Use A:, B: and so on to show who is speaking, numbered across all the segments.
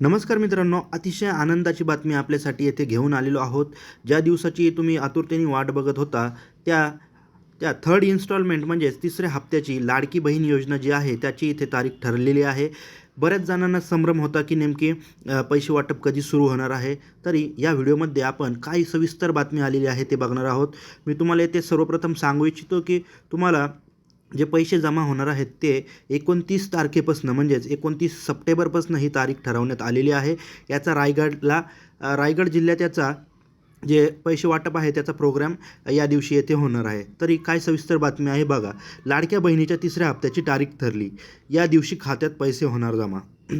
A: नमस्कार मित्रांनो अतिशय आनंदाची बातमी आपल्यासाठी येथे घेऊन आलेलो आहोत. ज्या दिवसाची तुम्ही आतुरतेने वाट बघत होता त्या त्या थर्ड इन्स्टॉलमेंट म्हणजेच तिसऱ्या हप्त्याची लाडकी बहीण योजना जी आहे त्याची इथे तारीख ठरलेली आहे. बऱ्याच जणांना संभ्रम होता की नेमकी पैसे वाटप कधी सुरू होणार आहे. तरी या व्हिडिओमध्ये आपण काही सविस्तर बातमी आलेली आहे ते बघणार आहोत. मी तुम्हाला येथे सर्वप्रथम सांगू इच्छितो की तुम्हाला जे पैसे जमा होणार आहेत ते एकोणतीस तारखेपासून म्हणजेच एकोणतीस सप्टेंबरपासून ही तारीख ठरवण्यात आलेली आहे. याचा रायगडला रायगड जिल्ह्यात याचा जे पैसे वाटप आहे त्याचा प्रोग्राम या दिवशी येथे होणार आहे. तरी काय सविस्तर बातमी आहे बघा. लाडक्या बहिणीच्या तिसऱ्या हप्त्याची तारीख ठरली. या दिवशी खात्यात पैसे होणार जमा.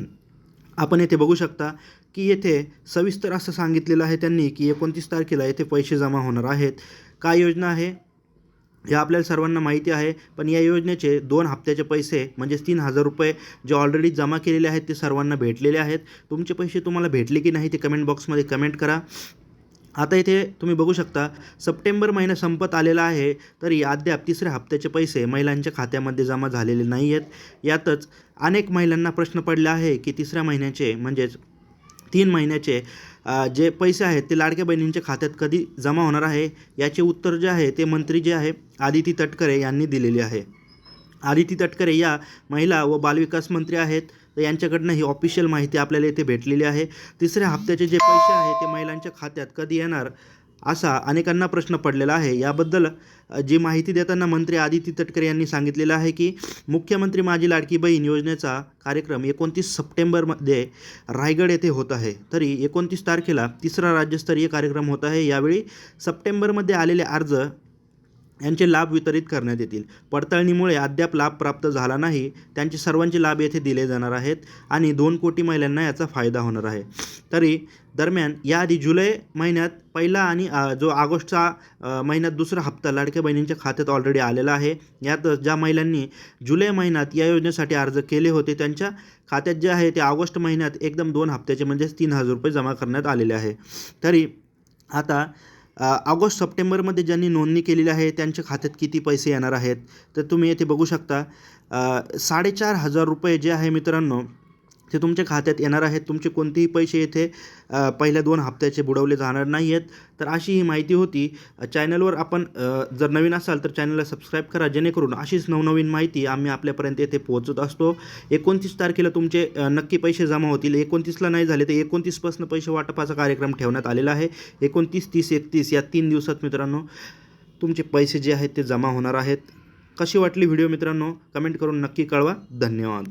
A: आपण येथे बघू शकता की येथे सविस्तर असं सांगितलेलं आहे त्यांनी की एकोणतीस तारखेला येथे पैसे जमा होणार आहेत. काय योजना आहे? हे आपल्याला सर्वांना माहिती आहे पण या योजनेचे दोन हप्त्याचे पैसे म्हणजेच तीन हजार रुपये जे ऑलरेडी जमा केलेले आहेत ते सर्वांना भेटलेले आहेत. तुमचे पैसे तुम्हाला भेटले की नाही ते कमेंट बॉक्समध्ये कमेंट करा. आता इथे तुम्ही बघू शकता सप्टेंबर महिना संपत आलेला आहे तरी अद्याप तिसऱ्या हप्त्याचे पैसे महिलांच्या खात्यामध्ये जमा झालेले नाही आहेत यातच अनेक महिलांना प्रश्न पडला आहे की तिसऱ्या महिन्याचे म्हणजेच तीन महिन्याचे जे पैसे आहेत ते लाडक्या बहिणींच्या खात्यात कधी जमा होणार आहे याचे उत्तर जे आहे ते मंत्री जे आहे आदिती तटकरे यांनी दिलेले आहे. आदिती तटकरे या महिला व बालविकास मंत्री आहेत तर यांच्याकडनं ही ऑफिशियल माहिती आपल्याला इथे भेटलेली आहे. तिसऱ्या हप्त्याचे जे पैसे आहे ते महिलांच्या खात्यात कधी येणार? असा अनेकांना प्रश्न पडलेला आहे. याबद्दल जी माहिती देताना मंत्री आदिती तटकरे यांनी सांगितलेलं आहे की मुख्यमंत्री माझी लाडकी बहीण योजनेचा कार्यक्रम एकोणतीस सप्टेंबरमध्ये रायगड येथे होत आहे. तरी एकोणतीस तारखेला तिसरा राज्यस्तरीय कार्यक्रम होत आहे. यावेळी सप्टेंबरमध्ये आलेले अर्ज यांचे लाभ वितरित करण्यात येतील. पडताळणीमुळे अद्याप लाभ प्राप्त झाला नाही त्यांचे सर्वांचे लाभ येथे दिले जाणार आहेत आणि दोन कोटी महिलांना याचा फायदा होणार आहे. तरी दरम्यान याआधी जुलै महिन्यात पहिला आणि जो ऑगस्टचा महिन्यात दुसरा हप्ता लाडक्या बहिणींच्या खात्यात ऑलरेडी आलेला आहे. यात ज्या महिलांनी जुलै महिन्यात या योजनेसाठी अर्ज केले होते त्यांच्या खात्यात जे आहे ते ऑगस्ट महिन्यात एकदम दोन हप्त्याचे म्हणजेच तीन हजार रुपये जमा करण्यात आलेले आहे. तरी आता ऑगस्ट सप्टेंबरमध्ये ज्यांनी नोंदणी केलेली आहे त्यांच्या खात्यात किती पैसे येणार आहेत तर तुम्ही येथे बघू शकता. साडेचार हजार रुपये जे आहे मित्रांनो ते तुमच्या खात्यात येणार आहेत तुमचे कोणतेही पैसे येथे पहिल्या दोन हप्त्याचे बुडवले जाणार नाही आहेत तर अशी ही माहिती होती. चॅनलवर आपण जर नवीन असाल तर चॅनलला सबस्क्राईब करा. जेणेकरून अशीच नवनवीन माहिती आम्ही आपल्यापर्यंत येथे पोहोचत असतो. एकोणतीस तारखेला तुमचे नक्की पैसे जमा होतील. एकोणतीसला नाही झाले तर एकोणतीसपासून पैसे वाटपाचा कार्यक्रम ठेवण्यात आलेला आहे. एकोणतीस तीस एकतीस या तीन दिवसात मित्रांनो तुमचे पैसे जे आहेत ते जमा होणार आहेत. कशी वाटली व्हिडिओ मित्रांनो? कमेंट करून नक्की कळवा. धन्यवाद.